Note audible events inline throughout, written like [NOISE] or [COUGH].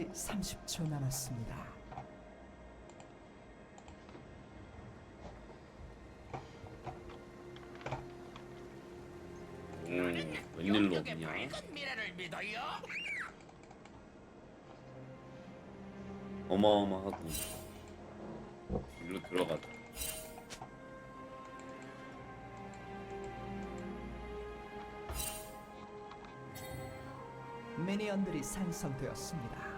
30초 남았습니다. 오, 웬일로 없냐? 미래를 믿어요? 어마어마하고 일로 들어가자. 미니언들이 생성되었습니다.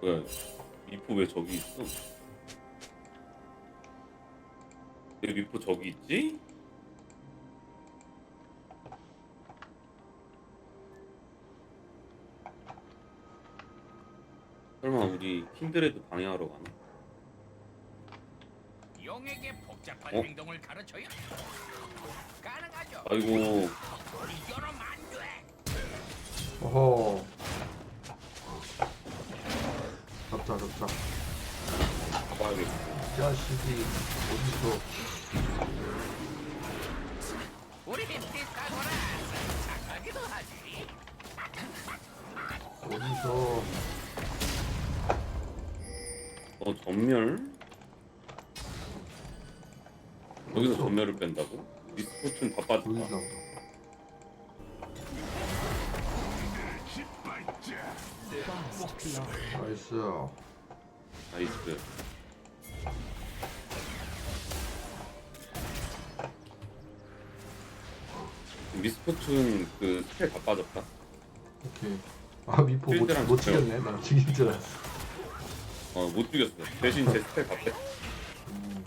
뭐야? 미포 왜 저기 있어? 왜 미포 저기 있지? 설마 우리 킨드레드 방해하러 가나? 용에게 복잡한 어? 행동을 가르쳐요? 가능하죠. 아이고. 어허. 잡자, 잡자. 가봐야겠어. 자식이 어디서 우리 비슷하구나. 착하기도 하지. 어디서 어 전멸? 여기서 전멸을 뺀다고? 미스포츠는 다 빠졌다. 보이나 나이스. 나이스. 미스포츠는 그 스펠 다 빠졌다. 오케이. 아 미포 못, 필드랑 못. 치겠네. 나 죽인 줄 알았어. 어 못 죽였어. 대신 제 스펠 다 뺐. 음,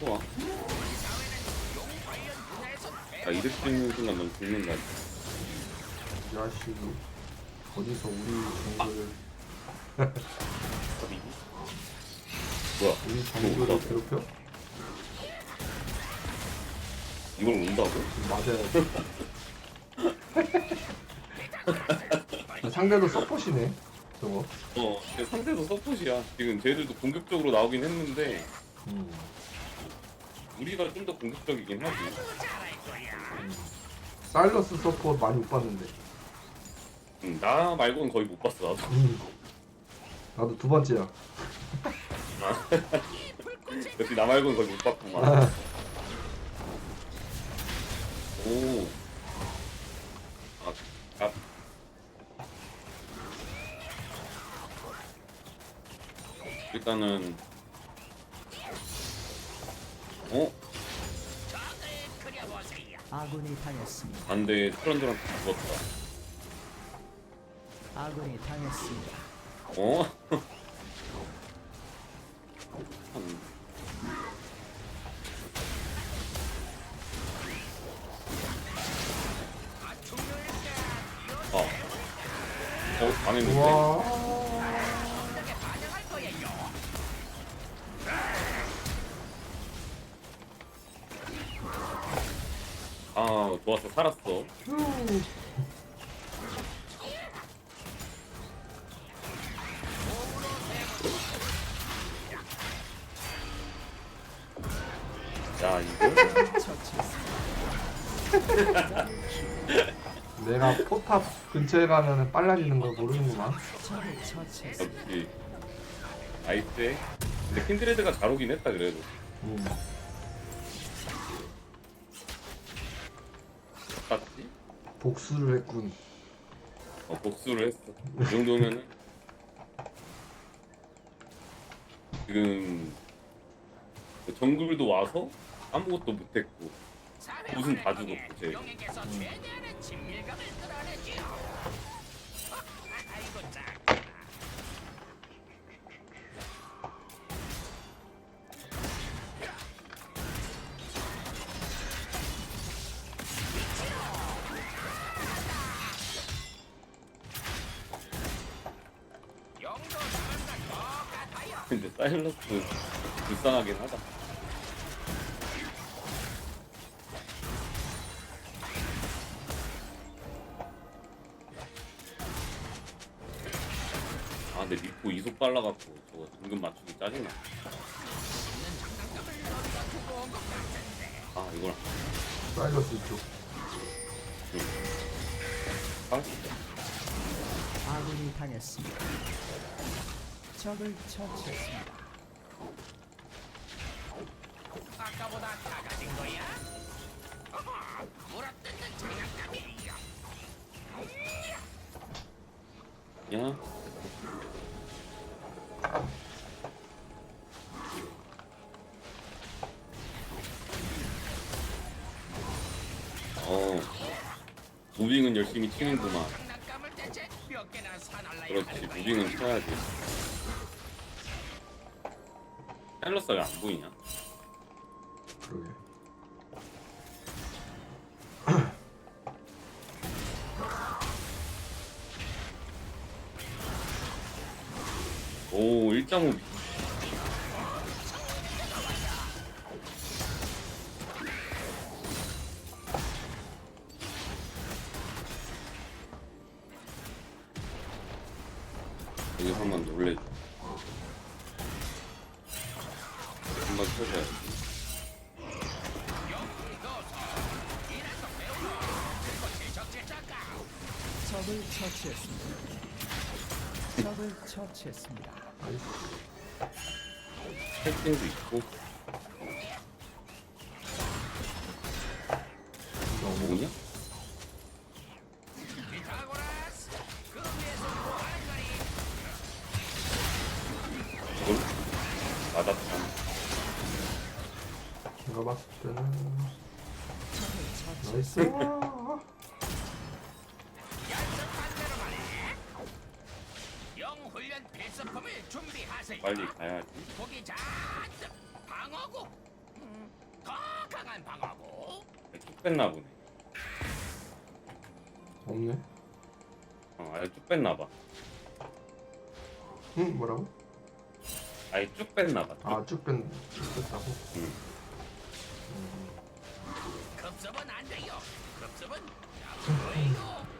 좋아. 아 이득 찍는 순간 넌 죽는다. 자식이 어디서 우리 정글을 뭐야? 우리 정글을 온다고? 괴롭혀? 이걸 온다고? 맞아야 상대도 서폿이네. 저거. 어, 근데 상대도 서폿이야. 지금 쟤들도 공격적으로 나오긴 했는데 음. 우리가 좀 더 공격적이긴 하지. 음. 사일러스 서폿 많이 못 봤는데. 응, 나 말고는 거의 못 봤어 나도. 음. 나도 두 번째야. [LAUGHS] 역시 나 말고는 거의 못 봤구만. 아, 오. 아, 아. 일단은 어? 아군이 당했습니다. 안돼 트런드한테 죽었다. 아군이 당했습니다. 어? 참. [LAUGHS] 어. 어, 당했는데? 아, 좋았어. 살았어. 자, [LAUGHS] 탑 근처에 가면 빨라지는 걸 모르는구만. 역시 나이스해. 근데 킨드레드가 잘 오긴 했다 그래도. 음. 맞지? 복수를 했군. 어, 복수를 했어. 이 정도면은 지금 그 정글도 와서 아무것도 못했고 무슨 다 죽었고, 쟤. 용에게서 음. 사일러스 불쌍하긴 하다. 아 근데 미포 이 이속 빨라갖고 저거 은근 맞추기 짜증나. 아 이걸 사이러스 쪽. 아, 아군이 당했습니다. 적을 처치했습니다. 아까보다 작아진 거야? 어머, 물어뜯는 장난감이에요. 야. 어. 무빙은 열심히 치는구만. 장난감을 대체 몇 개나 사날라야 그렇지? 무빙은 쳐야지. 헬러스가 왜안 보이냐? 그러게. 오, 1.5. 한번 쳐줘야지. 적을 처치했습니다. 적을 처치했습니다. 아이스. 패팅도 있고. 영 훈련 필수품을 준비하세요. 빨리 가야지. 고기 잔뜩 방어구. 음, 더 강한 방어구. 쭉 뺐나 보네. 없네. 어, 아예 쭉 뺐나 봐. 응 뭐라고? 아예 쭉 뺐나 봐. 쭉. 아쭉 뺀, 쭉 뺐다고? 응. 급습은 안 돼요. 급습은 [LAUGHS] 나쁘고요.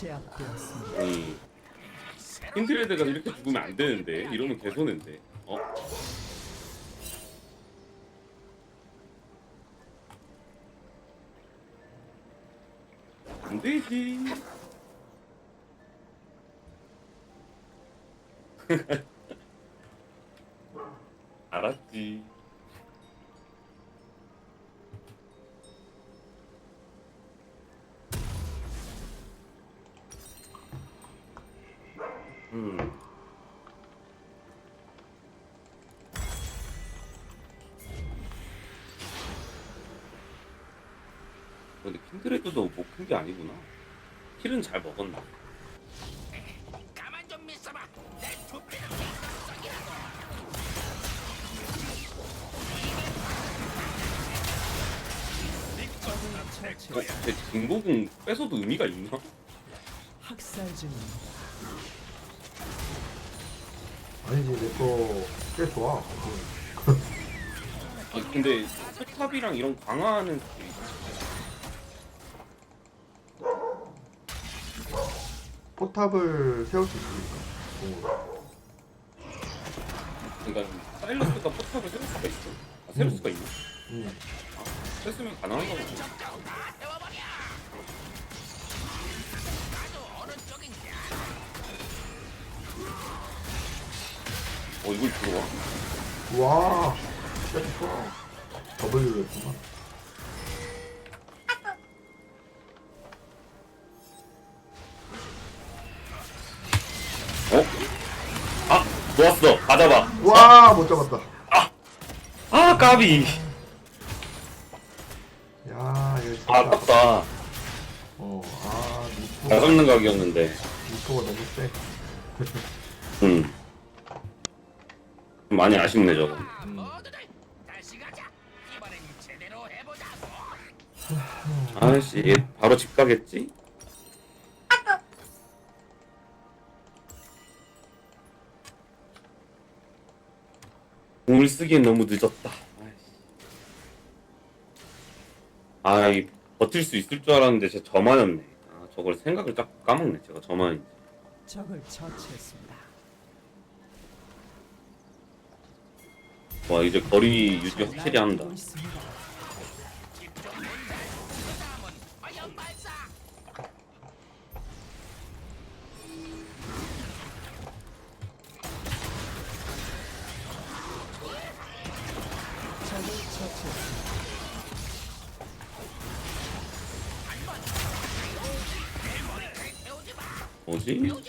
제압되었습니다. 이 힌드레드가 이렇게 죽으면 안 되는데 이러면 개손인데. 어? 안 되지. [LAUGHS] 알았지. 킬은 잘 먹었나? 가만 좀 있어봐. 내 두피는 빅성이라고. 적을 어? 제 진보공 뺏어도 의미가 있나? 학살 중입니다. 아니지 내거꽤 좋아. 아니, 근데 포탑이랑 이런 강화하는 스킬이 포탑을 세울 수 있으니까. 오. 그러니까 사일러스가 포탑을 세울 수가 있어. 아, 세울 음. 수가 있나? 응. 했으면 가능한가 보네. 어 이걸 들어와? 와. 진짜 좋아. W였구만. 좋았어. 가져봐. 와, 못 잡았다. 까비. 야 이거 진짜 아, 아깝다. 어 아 잘 미포가 잡는 각이었는데. 미포가 너무 세 음. 좀 많이 아쉽네 저거. 아, 해보자고. 아씨 얘 바로 집 가겠지? 공을 쓰기엔 너무 늦었다. 아이씨. 아이 버틸 수 있을 줄 알았는데 제 저만이었네. 아 저걸 생각을 딱 까먹네. 제가 저만. 적을 처치했습니다. 와 이제 거리 유지 확실히 한다. 있습니다. 뭐지?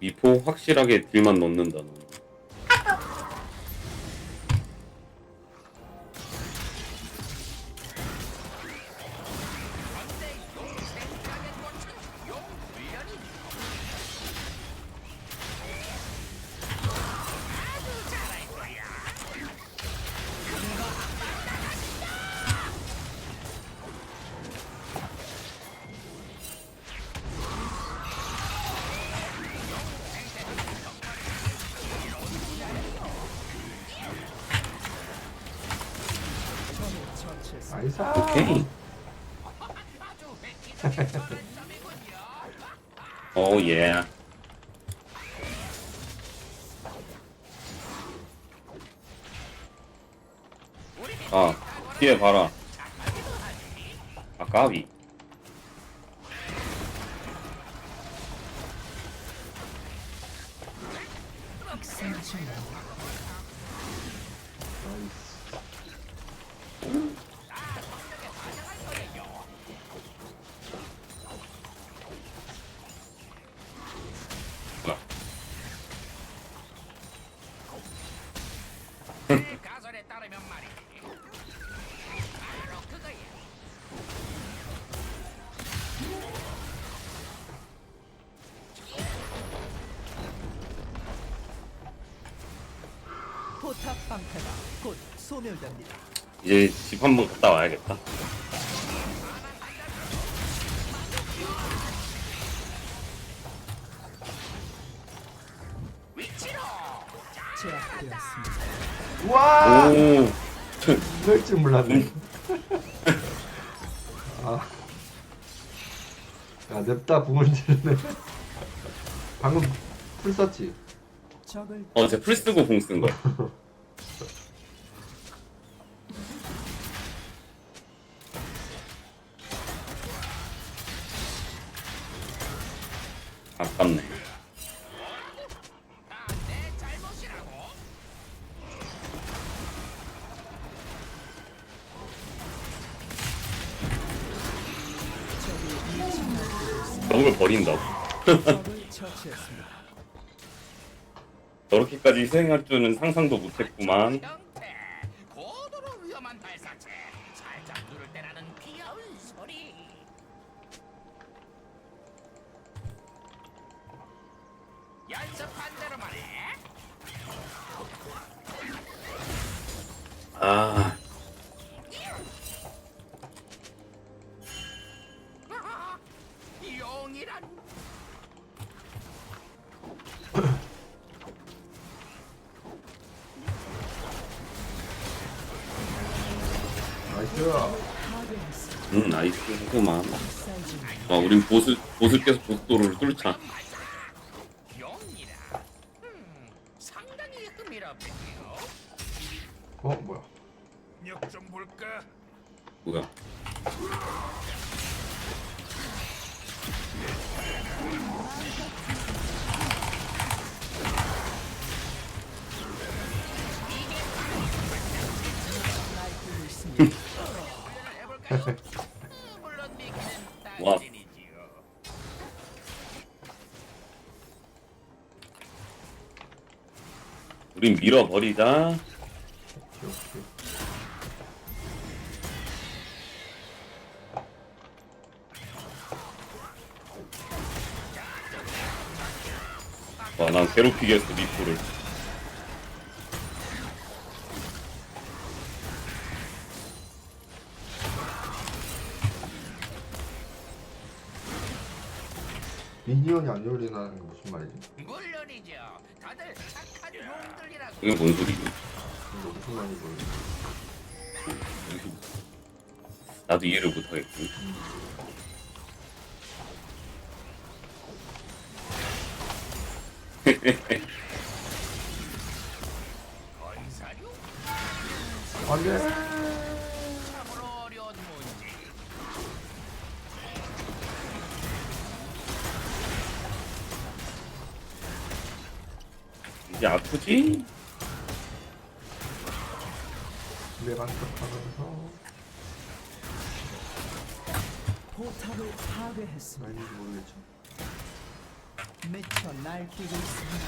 미포 확실하게 딜만 넣는다. 너. 나이스 오케이. [LAUGHS] 오 예. 아 뒤에 봐라. 아 까비. 방패가 곧 소멸됩니다. 이제 집 한 번 갔다 와야겠다. 위치로. 제압되었습니다. 우와 오. 이럴 줄 몰랐네 아. 야 냅다 궁을 지르네 방금 풀 썼지? 적을 어, 제 풀 쓰고 공 쓴 거야. [LAUGHS] 희생할 줄은 상상도 못했구만. 연습한 대로만 해. 우린 보스, 보스께서 고속도로를 뚫자. 어 뭐야 력좀 볼까? 뭐야. [LAUGHS] 우린 밀어버리자. 오케이, 오케이. 와, 난 괴롭히겠어, 미포를. 미니언이 안 열리나는 게 무슨 말이지? 물론이죠. 다들 착한 이게 뭔 소리지? 나도 이해를 못하겠군. 건사료? 안 돼! 이제 아프지? 내가 한척하면서 포탑을 파괴했습니다. 말인지 모르겠죠? 미쳐 날뛰고 있습니다.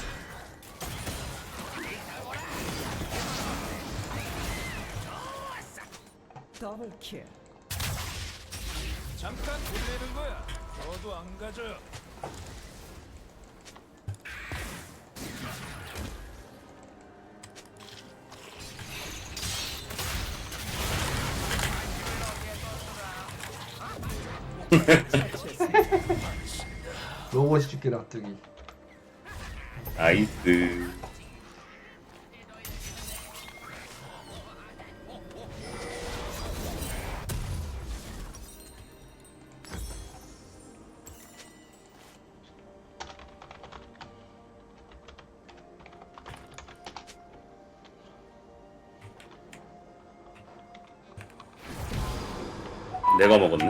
더블 킬. 잠깐 돌리는 거야. 너도 안 가져. 로봇이 죽기 놔두기. 나이스. 내가 먹었네?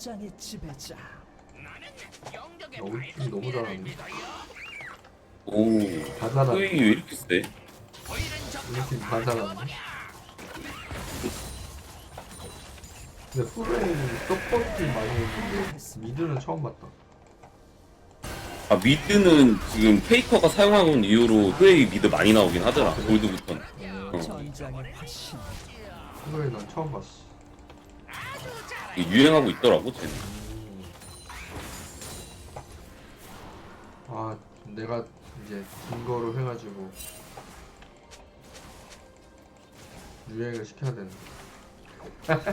전장의 지배자. 야, 우리 팀 너무. 믿어요. 오. 다 잘하네. 소행이 왜 이렇게 세? 우리 팀 다 잘하네. 근데 후레이 서포트 많이 했는데 미드는 처음 봤다. 아 미드는 지금 페이커가 사용하고 있는 이후로 후웨이 미드 많이 나오긴 하더라 골드부터는 어. 전장의. 후레이 난 처음 봤어. 유행하고 있더라고 쟤는 아 내가 이제 증거를 해가지고 유행을 시켜야 되는. [LAUGHS]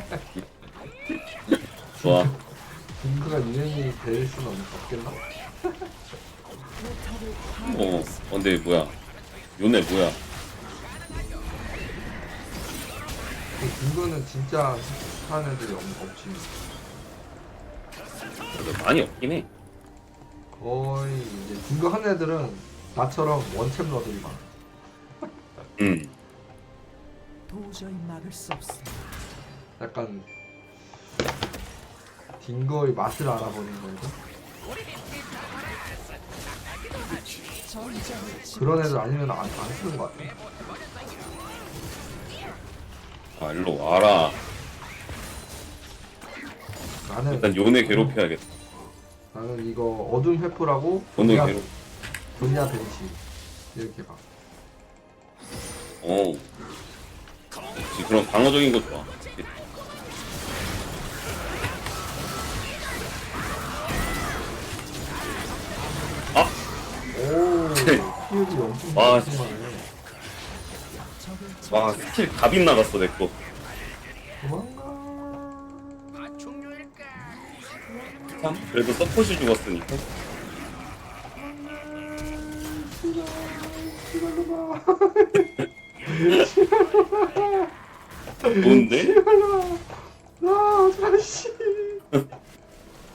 좋아 딩크가 유행이 될 수는 없- 없겠나? 어 파괴했습니다. 근데 뭐야 요네 뭐야 딩크는 진짜 하는 애들이 없, 없지. 많이 없긴 해 거의 이제 딩크 하는 애들은 나처럼 원챔러들이 많아. 음. 도저히 막을 수 없습니다. 약간 딩거의 맛을 알아보는 지배자. 그런 애들 아니면 안, 안 쓰는 것 같아. 아 일로 와라. 나는 일단 요네 괴롭혀야겠다. 나는 이거 어둠 회포라고 요네 존야 괴롭 존야 벤시 이렇게 봐. 어 그렇지 그런 방어적인 거 좋아. 아! 오 피해이 엄청 와. 적을 와 스킬 다 빗나갔어 내거 중요일까? 그래도 서폿이 죽었으니까. 좋은데? 아, 아저씨.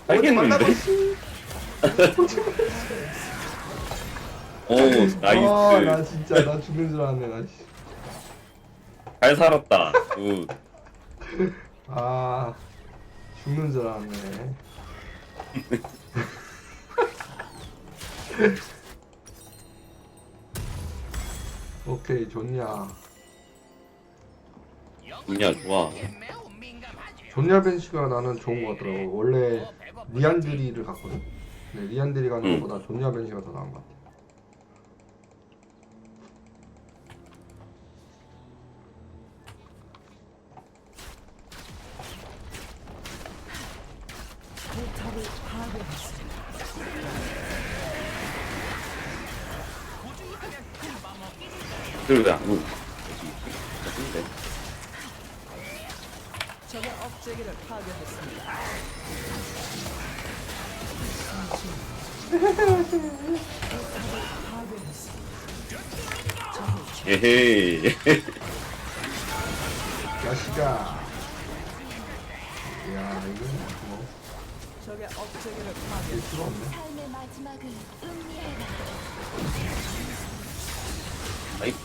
알겠는데? 오 나이스 진짜 나 죽는 줄 알았네, 나. 씨. 잘 살았다 굿 아, 죽는 줄 알았네. [LAUGHS] 오케이, 좋냐. 좋냐, 좋아. 존야 벤시가 나는 좋은 것 같더라고. 원래 리안드리를 갔거든. 근데 리안드리 가는 음. 것보다 존야 벤시가 더 나은 것 같아. 포탑을 파괴했습니다. 왜안 적의 파괴했습니다. 포탑을 파괴했습니다. 에헤이. 야시가. 야 이거 뭐 적의 일 파괴. 수가 없네. 삶의 마지막을 음미해라. 나이스.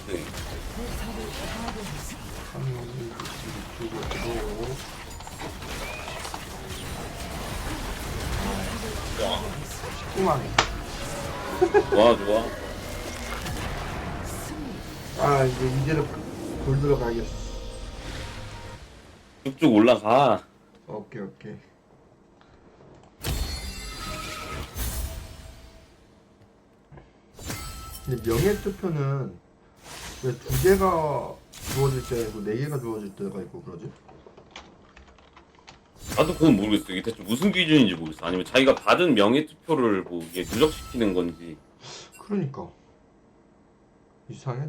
또. 쉽구만. 좋아, 좋아. 아 이제 이제는 돌 들어가겠어. 쭉쭉 올라가. 오케이 오케이. 근데 명예 투표는 왜 두 개가 주어질 때가 있고 네 개가 주어질 때가 있고 그러지? 나도 그건 모르겠어. 이게 대체 무슨 기준인지 모르겠어. 아니면 자기가 받은 명예 투표를 뭐 이게 누적시키는 건지. 그러니까 이상해.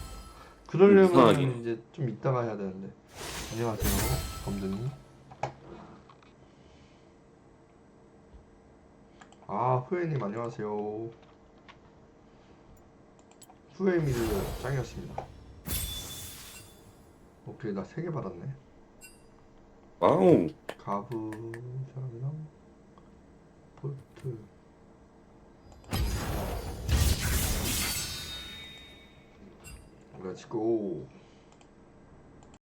[LAUGHS] 그러려면. 이제 좀 이따가 해야 되는데. 안녕하세요, 검드님. 아, 후회님 안녕하세요. 후회미를 짱이었습니다. 오케이, 나 세 개 받았네. 와우. 가부장이랑 볼트. 렛츠고.